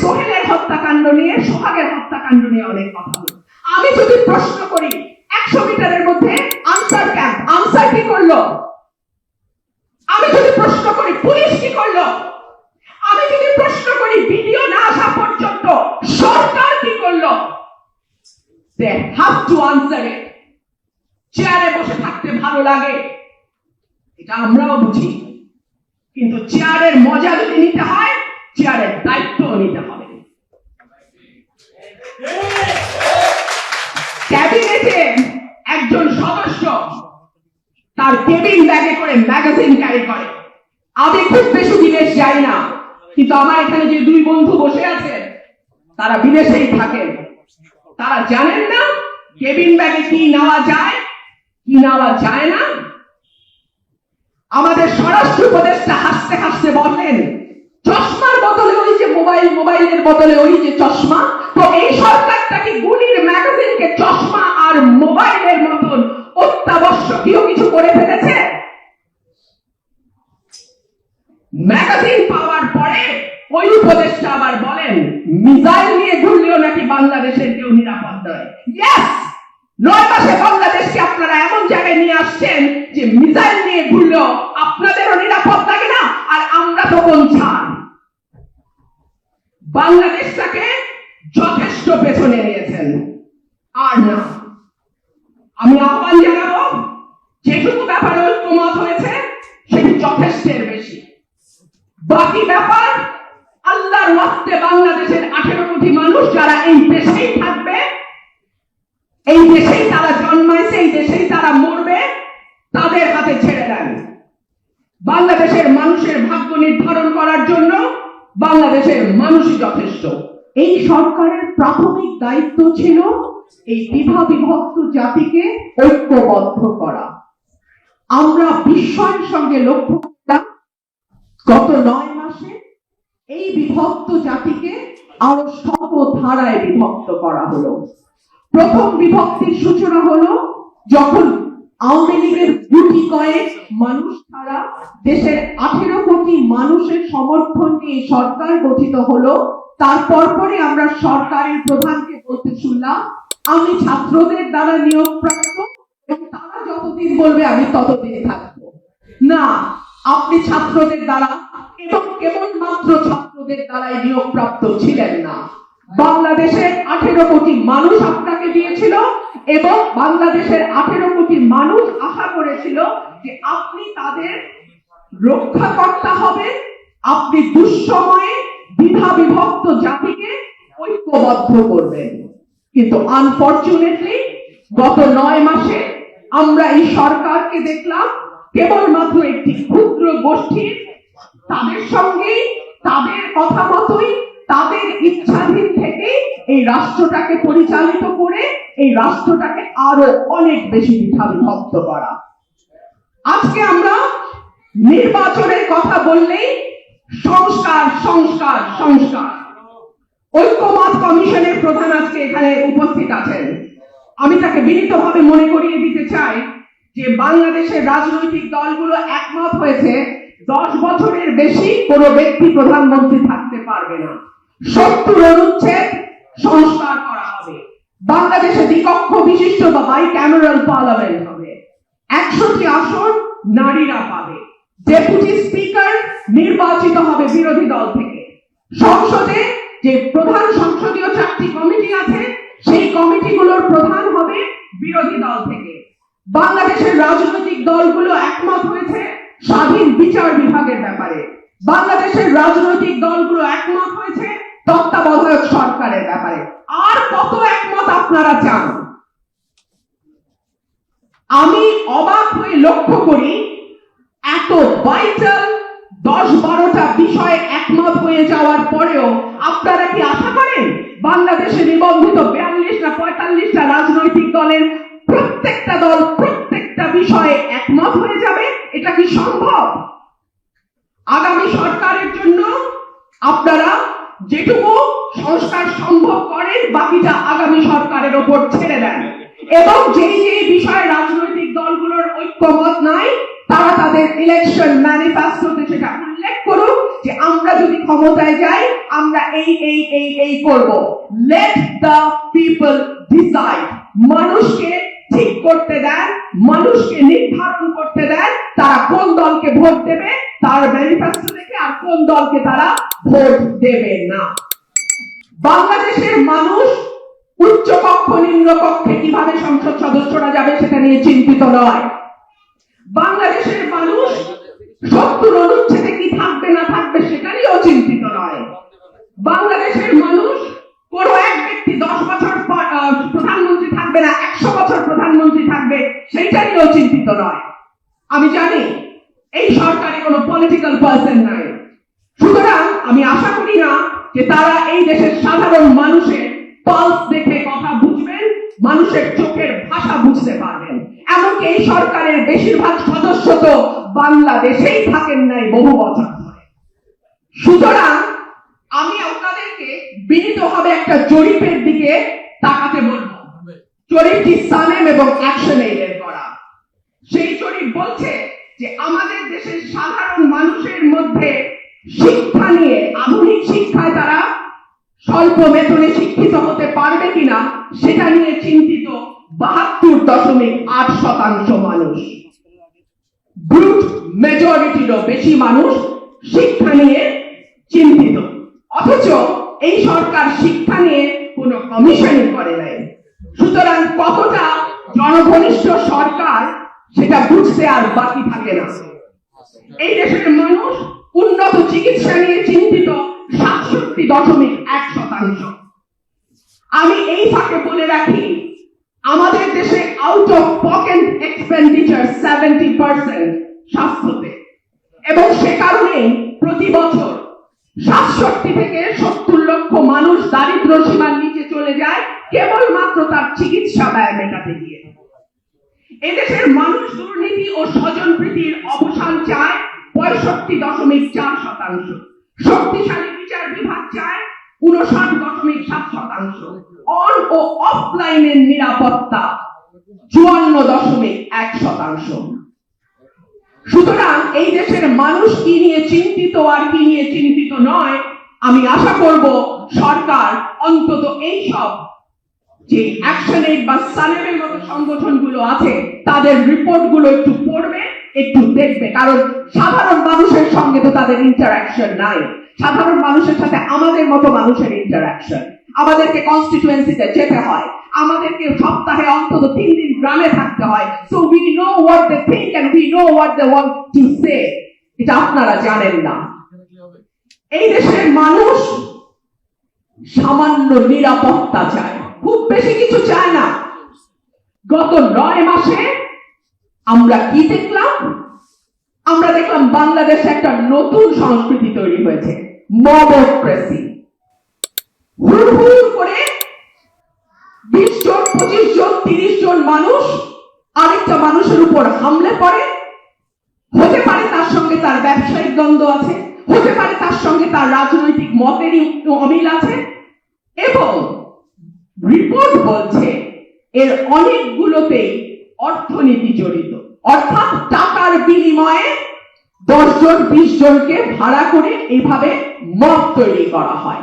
সোহেলের হত্যাকাণ্ড নিয়ে, সোহাগের হত্যাকাণ্ড নিয়ে অনেক কথা আমি যদি প্রশ্ন করি, একশো মিটারের মধ্যে আনসার ক্যাম্প, আনসার কি করল? আমি যদি প্রশ্ন করি, পুলিশ কি করল? আমি যদি প্রশ্ন করি ভিডিও না আসা পর্যন্ত সরকার কি করল? দে টু আনসার ইট চেয়ারে বসে থাকতে ভালো লাগে। এটা আমরাও বুঝি। কিন্তু চেয়ারের মজা যদি নিতে হয় চেয়ারের দায়িত্ব নিতে হবে। ক্যাবিনেটে একজন সদস্য তার ব্যাগে করে ম্যাগাজিন ক্যারি করে। আমি খুব বেশি বিদেশ যাই না, কিন্তু আমার এখানে যে দুই বন্ধু বসে আছেন, তারা বিদেশেই থাকেন। তারা জানেন না কেবিন ব্যাগে কি নেওয়া যায়, কি নেওয়া যায় না। আমাদের স্বরাষ্ট্র উপদেষ্টা হাসতে হাসতে বললেন চশমার বদলে ওই যে মোবাইল মোবাইলের বদলে ওই যে চশমা, তো এই সরকারটাকে গুলির ম্যাগাজিনকে চশমা আর মোবাইলের মতন অত্যাবশ্যকীয় কিছু করে ফেলেছে। ম্যাগাজিন পাওয়ার পরে ওই উপদেষ্টা আবার বলেন, মিসাইল নিয়ে ঘুরলেও নাকি বাংলাদেশের কেউ নিরাপদ নয়। ইয়েস নয় মাসে বাংলাদেশকে আপনারা এমন জায়গায় নিয়ে আসছেন যে মিসাইল নিয়ে ঘুরলেও আপনাদেরও নিরাপদ লাগে না, আর আমরা তখন ছাড়। বাংলাদেশটাকে যথেষ্ট পেছনে নিয়েছেন আর না। আমি আহ্বান জানাব, যেটুকু ব্যাপারে ঐক্যমত হয়েছে, সেটি যথেষ্টের বেশি। বাকি ব্যাপার, আল্লাহর ওয়াস্তে বাংলাদেশের আঠেরো কোটি মানুষ যারা এই দেশেই থাকবে, এই দেশেই তারা জন্মাইছে, এই দেশেই তারা মরবে, তাদের হাতে ছেড়ে দেন। বাংলাদেশের মানুষের ভাগ্য নির্ধারণ করার জন্য বাংলাদেশের মানুষই যথেষ্ট। এই সরকারের প্রাথমিক দায়িত্ব ছিল এই দ্বিধা বিভক্ত জাতিকে ঐক্যবদ্ধ করা। আমরা বিস্ময়ের সঙ্গে লক্ষ্য করলাম গত নয় মাসে এই বিভক্ত জাতিকে আরও শত ধারায় বিভক্ত করা হলো। প্রথম বিভক্তির সূচনা হলো, যখন আওয়ামী লীগের গুটি কয়েক মানুষ ছাড়া দেশের আঠেরো কোটি মানুষের সমর্থন নিয়ে সরকার গঠিত হলো তারপর পরে আমরা সরকারের প্রধানকে বলতে শুনলাম, আমি ছাত্রদের দ্বারা নিয়োগপ্রাপ্ত এবং তারা যতদিন বলবে আমি ততদিন থাকব। না, আপনি ছাত্রদের দ্বারা এবং কেবলমাত্র ছাত্রদের দ্বারাই নিয়োগপ্রাপ্ত ছিলেন না। বাংলাদেশের আঠেরো কোটি মানুষ আপনাকে দিয়েছিল এবং বাংলাদেশের আঠেরো কোটি মানুষ আশা করেছিল যে আপনি তাদের রক্ষাকর্তা হবেন আপনি দুঃসময়ে দ্বিধা বিভক্ত জাতিকে ঐক্যবদ্ধ করবেন। কিন্তু আনফরচুনেটলি গত নয় মাসে আমরা এই সরকারকে দেখলাম, কেবলমাত্র একটি ক্ষুদ্র গোষ্ঠীর, তাদের সঙ্গেই, তাদের কথা মতোই, তাদের ইচ্ছাধীন থেকে এই রাষ্ট্রটাকে পরিচালিত করে, এই রাষ্ট্রটাকে আরও অনেক বেশি বিভক্ত করা। আজকে আমরা নির্বাচনের কথা বললেই সংস্কার সংস্কার সংস্কার। ঐক্যমত কমিশনের প্রধান আজকে এখানে উপস্থিত আছেন। আমি তাকে বিনীতভাবে মনে করিয়ে দিতে চাই যে বাংলাদেশের রাজনৈতিক দলগুলো একমত হয়েছে, দশ বছরের বেশি কোনো ব্যক্তি প্রধানমন্ত্রী থাকতে পারবে না। সত্তর অনুচ্ছেদ সংস্কার করা হবে। বাংলাদেশে দ্বিকক্ষ বিশিষ্ট বা বাই ক্যামেরাল পার্লামেন্ট হবে। একশোটি আসন নারীরা পাবে। ডেপুটি স্পিকার নির্বাচিত হবে বিরোধী দল থেকে। সংসদে যে প্রধান সংসদীয় চারটি কমিটি আছে, সেই কমিটিগুলোর প্রধান হবে বিরোধী দল থেকে। বাংলাদেশের রাজনৈতিক দলগুলো একমত হয়েছে স্বাধীন বিচার বিভাগের ব্যাপারে। বাংলাদেশের রাজনৈতিক দলগুলো একমত হয়েছে তত্ত্বাবধায়ক সরকারের ব্যাপারে। আর কত একমত আপনারা চান আমি অবাক হয়ে লক্ষ্য করি হয়ে যাওয়ার পরেও আপনারা কি আশা করেন? বাংলাদেশে নিবন্ধিত বিয়াল্লিশ না পঁয়তাল্লিশটা রাজনৈতিক দলের প্রত্যেকটা দল প্রত্যেকটা বিষয়ে একমত হয়ে যাবে? এটা কি সম্ভব? আগামী সরকারের জন্য আপনারা যেটুকু সংস্কার সম্ভব করেন, বাকিটা আগামী সরকারের ওপর ছেড়ে দেন। এবং যেই যেই বিষয়ে রাজনৈতিক দলগুলোর ঐক্যমত নাই, তারা তাদের ইলেকশন ম্যানিফেস্টোতে সেটা উল্লেখ যে আমরা যদি ক্ষমতায় যাই, আমরা এই এই এই এই করব। লেট দ্য পিপল ডিসাইড মানুষকে ঠিক করতে দেন, মানুষকে নির্ধারণ করতে দেন, তারা কোন দলকে ভোট দেবে, তার ম্যানিফেস্টো দেখে আর কোন দলকে তারা ভোট দেবে না। বাংলাদেশের মানুষ উচ্চ কক্ষ, নিম্ন কক্ষে কীভাবে সংসদ সদস্যরা যাবে সেটা নিয়ে চিন্তিত নয়। বাংলাদেশের মানুষ সত্তর অনুচ্ছেদে থাকবে না থাকবে সেটা নিয়েও চিন্তিত নয় বাংলাদেশের মানুষ কোন এক ব্যক্তি দশ বছর প্রধানমন্ত্রী থাকবে না, একশো বছর প্রধানমন্ত্রী থাকবে সেইটা নিয়েও চিন্তিত নয় আমি জানি, এই সরকারে কোনো পলিটিক্যাল পার্সন নাই। সুতরাং আমি আশা করি না যে তারা এই দেশের সাধারণ মানুষের পালস দেখে কথা বুঝবেন, মানুষের চোখের ভাষা বুঝতে পারবেন। এমনকি এই সরকারের বেশিরভাগ সদস্য তো বাংলাদেশেই থাকেন নাই বহু বছর। সুতরাং আমি আপনাদেরকে বিনীতভাবে একটা জরিপের দিকে তাকাতে বলব। জরিপটি সানেম এবং অ্যাকশন এইডের করা। সেই জরিপ বলছে যে আমাদের দেশের সাধারণ মানুষের মধ্যে শিক্ষা নিয়ে আধুনিক শিক্ষায় তারা স্বল্প বেতনে শিক্ষিত হতে পারবে কিনা, সেটা নিয়ে চিন্তিত বাহাত্তর দশমিক আট শতাংশ মানুষ। ব্রুট মেজরিটিরও বেশি মানুষ শিক্ষা নিয়ে চিন্তিত। অথচ এই সরকার শিক্ষা নিয়ে কোনো কমিশনই করে নাই। সুতরাং কতটা জনঘনিষ্ঠ সরকার সেটা বুঝতে আর বাকি থাকে না। এই দেশের মানুষ উন্নত চিকিৎসা নিয়ে চিন্তিত সাতষট্টি দশমিক এক শতাংশ। আমি এই ফাঁকে বলে রাখি, আমাদের দেশে out of pocket expenditure seventy percent স্বাস্থ্যতে এবং সে কারণেই প্রতি বছর সাতষট্টি থেকে সত্তর লক্ষ মানুষ দারিদ্র সীমার নিচে চলে যায় কেবলমাত্র তার চিকিৎসা মেটাতে গিয়ে। এদেশের মানুষ দুর্নীতি ও স্বজন প্রীতির অবসান চায় পঁয়ষট্টি দশমিক চার শতাংশ। শক্তিশালী বিচার বিভাগ চায় উনষাট দশমিক সাত শতাংশ। অন ও অফলাইনের নিরাপত্তা চুয়ান্ন দশমিক এক শতাংশ। সুতরাং এই দেশের মানুষ কি নিয়ে চিন্তিত আর কি নিয়ে চিন্তিত নয়, আমি আশা করব সরকার অন্তত এই সব যে অ্যাকশন বা সানেমের মতো সংগঠনগুলো আছে, তাদের রিপোর্টগুলো একটু পড়বে, একটু দেখবে। কারণ সাধারণ মানুষের সঙ্গে তো তাদের ইন্টারাকশন নাই। সাধারণ মানুষের সাথে আমাদের মতো মানুষের ইন্টারাকশন আমাদেরকে কনস্টিটুয়েন্সিতে যেতে হয়। আমাদেরকে সপ্তাহে অন্তত তিন দিন গ্রামে থাকতে হয়। So we know what they think and we know what they want to say এটা আপনারা জানেন না। এই দেশের মানুষ সামান্য নিরাপত্তা চায়। খুব বেশি কিছু চায় না। গত নয় মাসে আমরা কি দেখলাম? আমরা দেখলাম বাংলাদেশে একটা নতুন সংস্কৃতি তৈরি হয়েছে মবক্রেসি করে বিশ জন, পঁচিশ জন, তিরিশ জন মানুষ আরেকটা মানুষের উপর হামলে পড়ে হতে পারে তার সঙ্গে তার ব্যবসায়িক দ্বন্দ্ব আছে, হতে পারে তার সঙ্গে তার রাজনৈতিক মতেরই অমিল আছে। এবং রিপোর্ট বলছে, এর অনেকগুলোতেই অর্থনীতি জড়িত। অর্থাৎ টাকার বিনিময়ে দশজন বিশ জনকে ভাড়া করে এইভাবে মত তৈরি করা হয়।